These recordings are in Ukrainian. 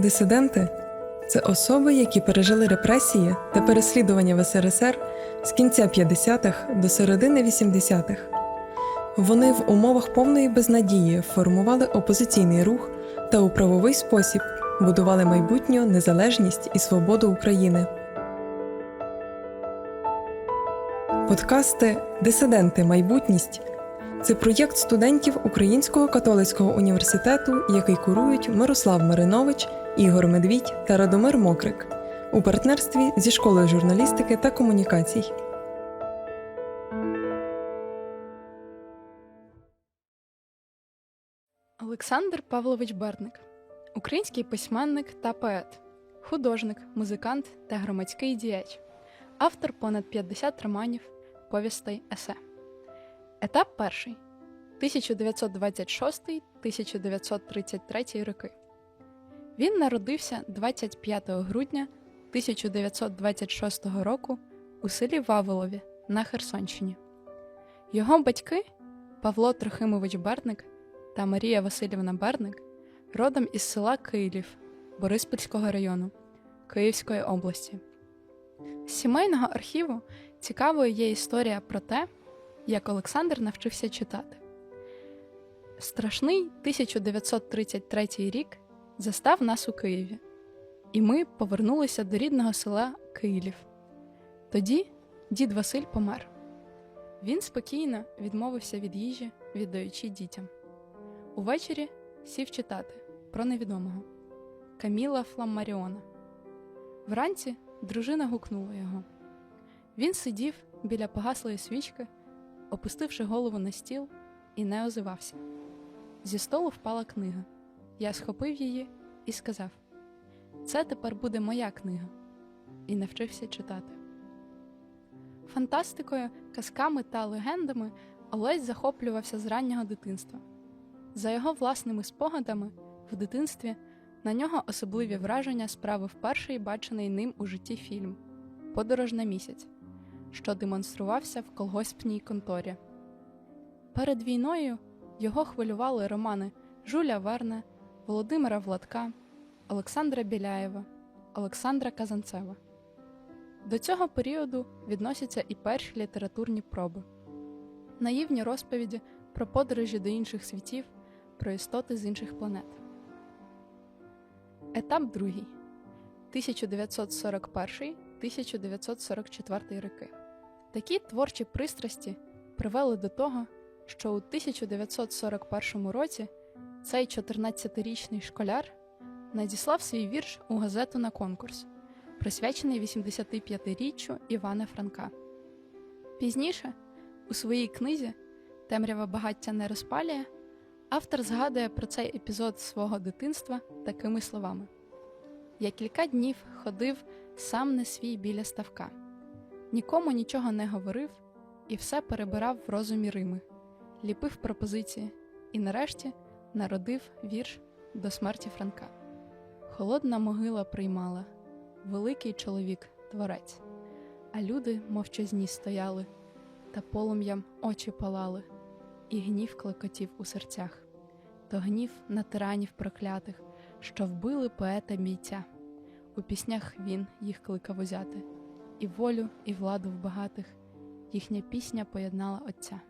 Дисиденти це особи, які пережили репресії та переслідування в СРСР з кінця 50-х до середини 80-х. Вони в умовах повної безнадії формували опозиційний рух та у правовий спосіб будували майбутню незалежність і свободу України. Подкасти Дисиденти Майбутність це проєкт студентів Українського католицького університету, який курують Мирослав Маринович, Ігор Медвідь та Радомир Мокрик у партнерстві зі школою журналістики та комунікацій. Олександр Павлович Берник український письменник та поет, художник, музикант та громадський діяч, автор понад 50 романів, повістей есе. Етап перший 1926-1933 роки. Він народився 25 грудня 1926 року у селі Вавилові на Херсонщині. Його батьки Павло Трохимович Берник та Марія Васильівна Берник родом із села Київ Бориспільського району Київської області. З сімейного архіву цікавою є історія про те, як Олександр навчився читати. Страшний 1933 рік застав нас у Києві, і ми повернулися до рідного села Київ. Тоді дід Василь помер. Він спокійно відмовився від їжі, віддаючи дітям. Увечері сів читати про невідомого Каміла Фламмаріона. Вранці дружина гукнула його. Він сидів біля погаслої свічки, опустивши голову на стіл, і не озивався. Зі столу впала книга. Я схопив її і сказав: Це тепер буде моя книга, і навчився читати. Фантастикою, казками та легендами Олесь захоплювався з раннього дитинства. За його власними спогадами, в дитинстві на нього особливі враження справив перший бачений ним у житті фільм Подорож на місяць, що демонструвався в колгоспній конторі. Перед війною його хвилювали романи Жуля Верне, Володимира Владка, Олександра Біляєва, Олександра Казанцева. До цього періоду відносяться і перші літературні проби, наївні розповіді про подорожі до інших світів, про істоти з інших планет. Етап другий 1941-1944 роки. Такі творчі пристрасті привели до того, що у 1941 році цей 14-річний школяр надіслав свій вірш у газету на конкурс, присвячений 85-річчю Івана Франка. Пізніше, у своїй книзі Темрява багаття не розпалює, автор згадує про цей епізод свого дитинства такими словами: Я кілька днів ходив сам не свій біля ставка, нікому нічого не говорив і все перебирав в розумі Рими, ліпив пропозиції і, нарешті, народив вірш до смерті Франка. Холодна могила приймала, великий чоловік, творець, а люди мовчазні стояли, та полум'ям очі палали, і гнів клекотів у серцях, то гнів на тиранів проклятих, що вбили поета бійця. У піснях він їх кликав узяти, і волю, і владу в багатих, їхня пісня поєднала Отця.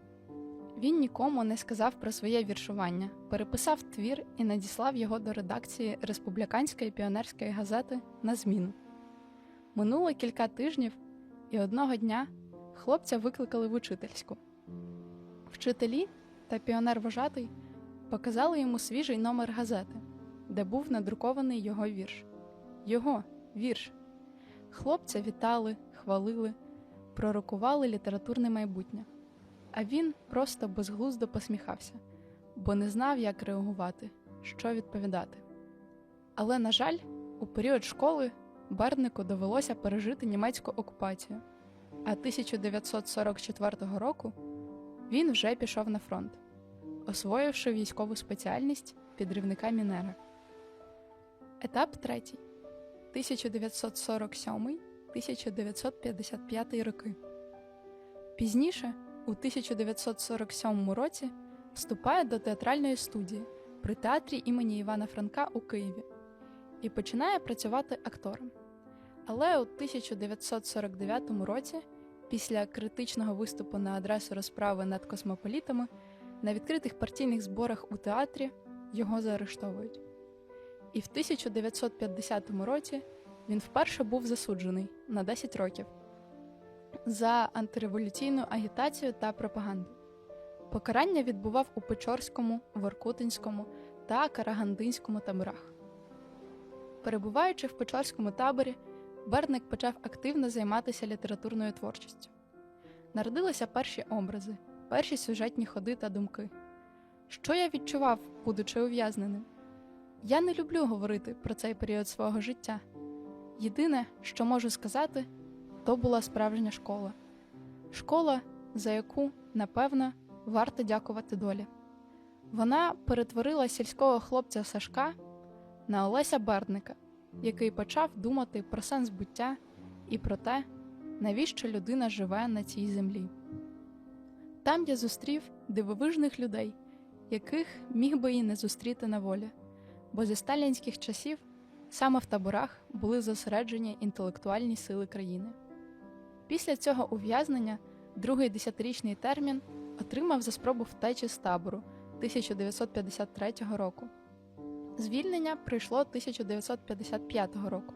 Він нікому не сказав про своє віршування, переписав твір і надіслав його до редакції республіканської піонерської газети на зміну. Минуло кілька тижнів, і одного дня хлопця викликали в учительську. Вчителі та піонер-вожатий показали йому свіжий номер газети, де був надрукований його вірш. Його вірш. Хлопця вітали, хвалили, пророкували літературне майбутнє. А він просто безглуздо посміхався, бо не знав, як реагувати, що відповідати. Але, на жаль, у період школи Берднику довелося пережити німецьку окупацію, а 1944 року він вже пішов на фронт, освоївши військову спеціальність підривника Мінера. Етап третій 1947-1955 роки. Пізніше, у 1947 році, вступає до театральної студії при театрі імені Івана Франка у Києві і починає працювати актором. Але у 1949 році, після критичного виступу на адресу розправи над космополітами, на відкритих партійних зборах у театрі його заарештовують. І в 1950 році він вперше був засуджений на 10 років за антиреволюційну агітацію та пропаганду. Покарання відбував у Печорському, Воркутинському та Карагандинському таборах. Перебуваючи в Печорському таборі, Берник почав активно займатися літературною творчістю. Народилися перші образи, перші сюжетні ходи та думки. Що я відчував, будучи ув'язненим? Я не люблю говорити про цей період свого життя. Єдине, що можу сказати, то була справжня школа. Школа, за яку, напевно, варто дякувати долі. Вона перетворила сільського хлопця Сашка на Олеся Бердника, який почав думати про сенс буття і про те, навіщо людина живе на цій землі. Там я зустрів дивовижних людей, яких міг би і не зустріти на волі, бо зі сталінських часів саме в таборах були зосереджені інтелектуальні сили країни. Після цього ув'язнення другий десятирічний термін отримав за спробу втечі з табору 1953 року. Звільнення прийшло 1955 року,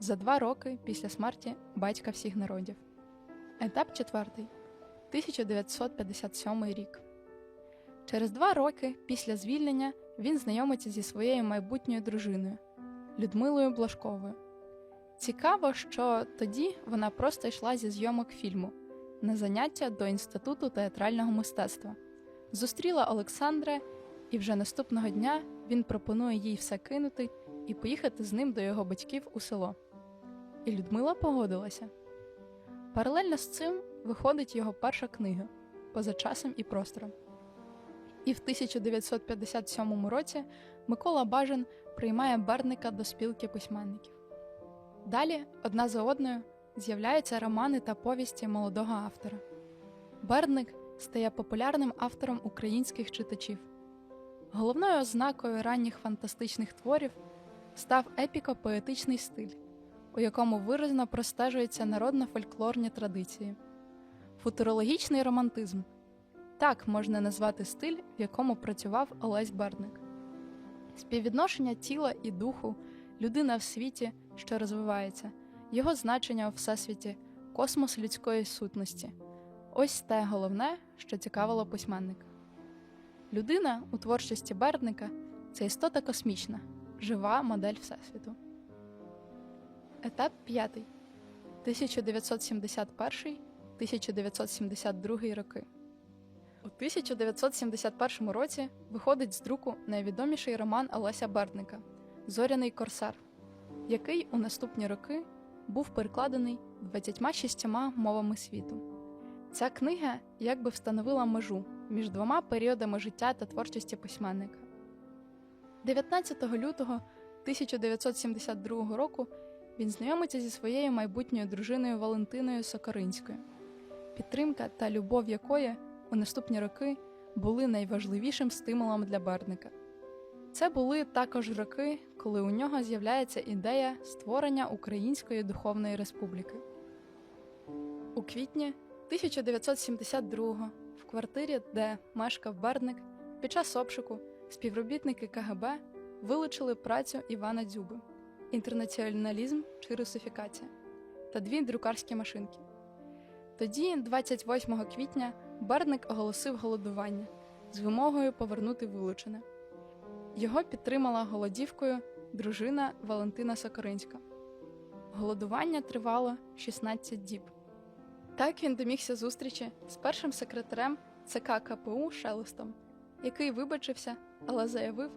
за два роки після смерті батька всіх народів. Етап четвертий 1957 рік. Через два роки після звільнення він знайомиться зі своєю майбутньою дружиною Людмилою Блашковою. Цікаво, що тоді вона просто йшла зі зйомок фільму на заняття до Інституту театрального мистецтва. Зустріла Олександра, і вже наступного дня він пропонує їй все кинути і поїхати з ним до його батьків у село. І Людмила погодилася. Паралельно з цим виходить його перша книга поза часом і простором. І в 1957 році Микола Бажан приймає Берника до спілки письменників. Далі, одна за одною, з'являються романи та повісті молодого автора. Берник стає популярним автором українських читачів. Головною ознакою ранніх фантастичних творів став епіко-поетичний стиль, у якому виразно простежуються народно-фольклорні традиції, футурологічний романтизм так можна назвати стиль, в якому працював Олесь Берник. Співвідношення тіла і духу, людина в світі, що розвивається, його значення у всесвіті, космос людської сутності ось те головне, що цікавило письменника. Людина у творчості Бердника це істота космічна, жива модель Всесвіту. Етап 5. 1971-1972 роки. У 1971 році виходить з друку найвідоміший роман Олеся Бердника Зоряний корсар, який у наступні роки був перекладений 26 мовами світу. Ця книга якби встановила межу між двома періодами життя та творчості письменника. 19 лютого 1972 року він знайомиться зі своєю майбутньою дружиною Валентиною Сокоринською, підтримка та любов якої у наступні роки були найважливішим стимулом для Берника. Це були також роки, коли у нього з'являється ідея створення Української духовної республіки. У квітні 1972-го в квартирі, де мешкав Берник, під час обшуку співробітники КГБ вилучили працю Івана Дзюби інтернаціоналізм чи русифікація та дві друкарські машинки. Тоді, 28 квітня, Берник оголосив голодування з вимогою повернути вилучене. Його підтримала голодівкою дружина Валентина Сокоринська. Голодування тривало 16 діб. Так він домігся зустрічі з першим секретарем ЦК КПУ Шелестом, який вибачився, але заявив,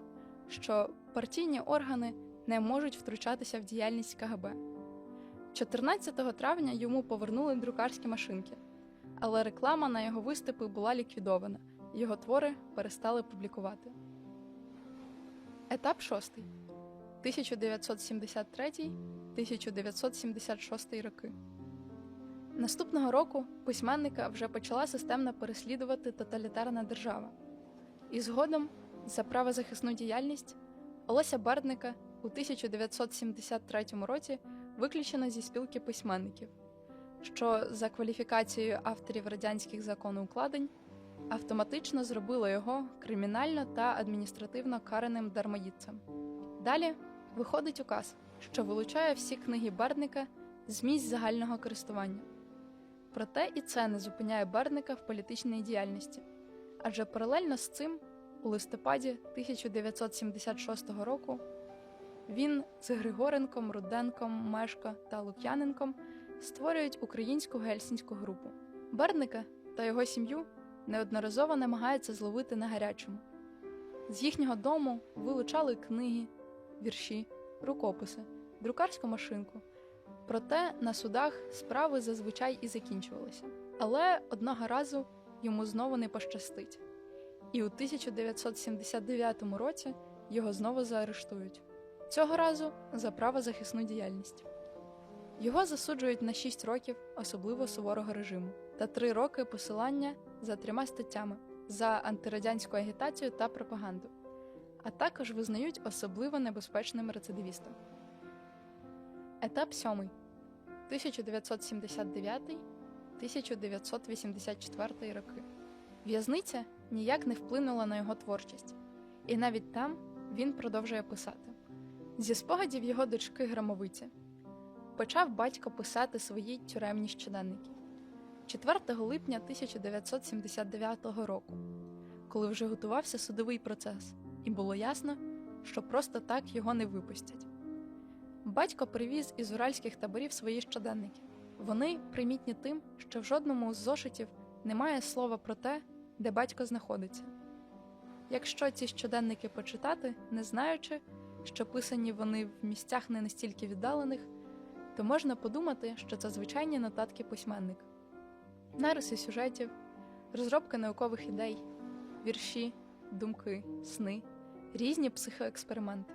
що партійні органи не можуть втручатися в діяльність КГБ. 14 травня йому повернули друкарські машинки, але реклама на його виступи була ліквідована, його твори перестали публікувати. Етап 6. 1973-1976 роки. Наступного року письменника вже почала системно переслідувати тоталітарна держава. І згодом, за правозахисну діяльність, Олеся Бердника у 1973 році виключено зі спілки письменників, що за кваліфікацією авторів радянських законоукладень автоматично зробило його кримінально та адміністративно караним дармоїдцем. Далі виходить указ, що вилучає всі книги Бердника з місць загального користування. Проте і це не зупиняє Бердника в політичній діяльності, адже паралельно з цим, у листопаді 1976 року, він з Григоренком, Руденком, Мешко та Лук'яненком створюють українську гельсінську групу. Бердника та його сім'ю неодноразово намагаються зловити на гарячому. З їхнього дому вилучали книги, вірші, рукописи, друкарську машинку. Проте на судах справи зазвичай і закінчувалися. Але одного разу йому знову не пощастить. І у 1979 році його знову заарештують. Цього разу за правозахисну діяльність. Його засуджують на 6 років особливо суворого режиму та 3 роки посилання за трьома статтями за антирадянську агітацію та пропаганду, а також визнають особливо небезпечним рецидивістом. Етап 7. 1979-1984 роки. В'язниця ніяк не вплинула на його творчість, і навіть там він продовжує писати. Зі спогадів його дочки Громовиці почав батько писати свої тюремні щоденники 4 липня 1979 року, коли вже готувався судовий процес, і було ясно, що просто так його не випустять. Батько привіз із уральських таборів свої щоденники. Вони примітні тим, що в жодному з зошитів немає слова про те, де батько знаходиться. Якщо ці щоденники почитати, не знаючи, що писані вони в місцях не настільки віддалених, то можна подумати, що це звичайні нотатки письменника. Нариси сюжетів, розробка наукових ідей, вірші, думки, сни, різні психоексперименти.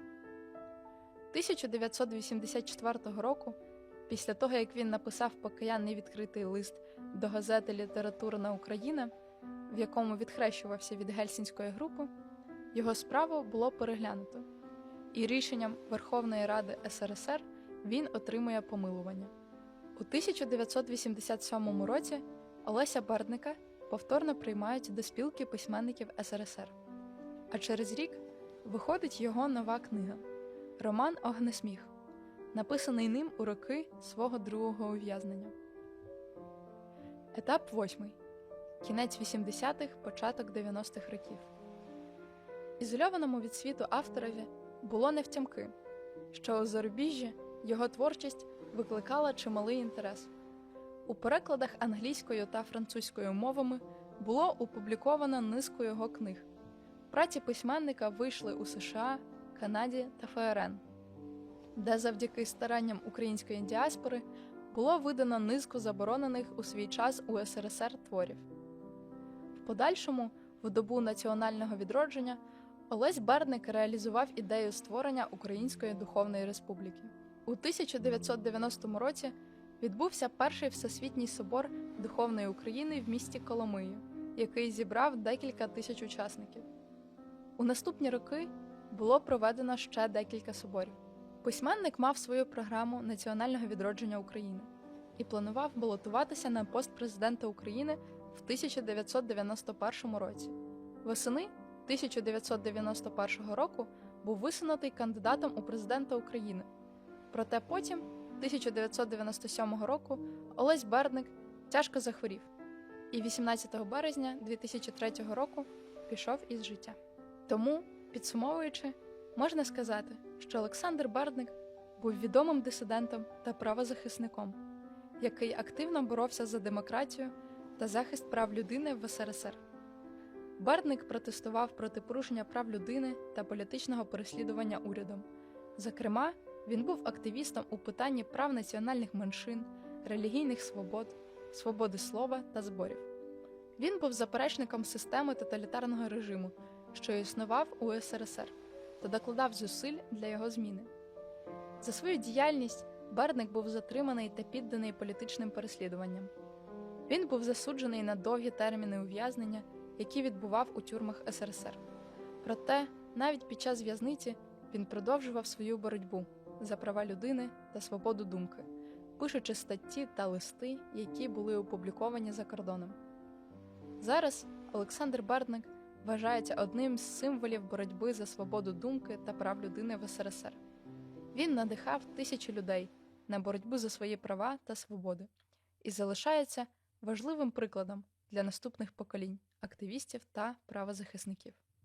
1984 року, після того як він написав покаянний відкритий лист до газети Літературна Україна, в якому відхрещувався від гельсінської групи, його справу було переглянуто, і рішенням Верховної Ради СРСР він отримує помилування. У 1987 році Олеся Бердника повторно приймають до спілки письменників СРСР. А через рік виходить його нова книга Роман Огнесміх, написаний ним у роки свого другого ув'язнення. Етап 8. Кінець 80-х, початок 90-х років. Ізольованому від світу авторові було невтямки, що у зарубіжжі його творчість викликала чималий інтерес. У перекладах англійською та французькою мовами було опубліковано низку його книг. Праці письменника вийшли у США, Канаді та ФРН, де завдяки старанням української діаспори було видано низку заборонених у свій час у СРСР творів. В подальшому, в добу національного відродження, Олесь Берник реалізував ідею створення Української Духовної Республіки. У 1990 році відбувся перший Всесвітній собор Духовної України в місті Коломию, який зібрав декілька тисяч учасників. У наступні роки було проведено ще декілька соборів. Письменник мав свою програму національного відродження України і планував балотуватися на пост президента України в 1991 році. Восени 1991 року був висунутий кандидатом у президента України. Проте потім, 1997 року, Олесь Бердник тяжко захворів і 18 березня 2003 року пішов із життя. Тому, підсумовуючи, можна сказати, що Олександр Бердник був відомим дисидентом та правозахисником, який активно боровся за демократію та захист прав людини в СРСР. Бердник протестував проти порушення прав людини та політичного переслідування урядом. Зокрема, він був активістом у питанні прав національних меншин, релігійних свобод, свободи слова та зборів. Він був заперечником системи тоталітарного режиму, що існував у СРСР, та докладав зусиль для його зміни. За свою діяльність Бердник був затриманий та підданий політичним переслідуванням. Він був засуджений на довгі терміни ув'язнення, які відбував у тюрмах СРСР. Проте, навіть під час в'язниці Він продовжував свою боротьбу за права людини та свободу думки, пишучи статті та листи, які були опубліковані за кордоном. Зараз Олександр Бердник вважається одним з символів боротьби за свободу думки та прав людини в СРСР. Він надихав тисячі людей на боротьбу за свої права та свободи і залишається важливим прикладом для наступних поколінь активістів та правозахисників.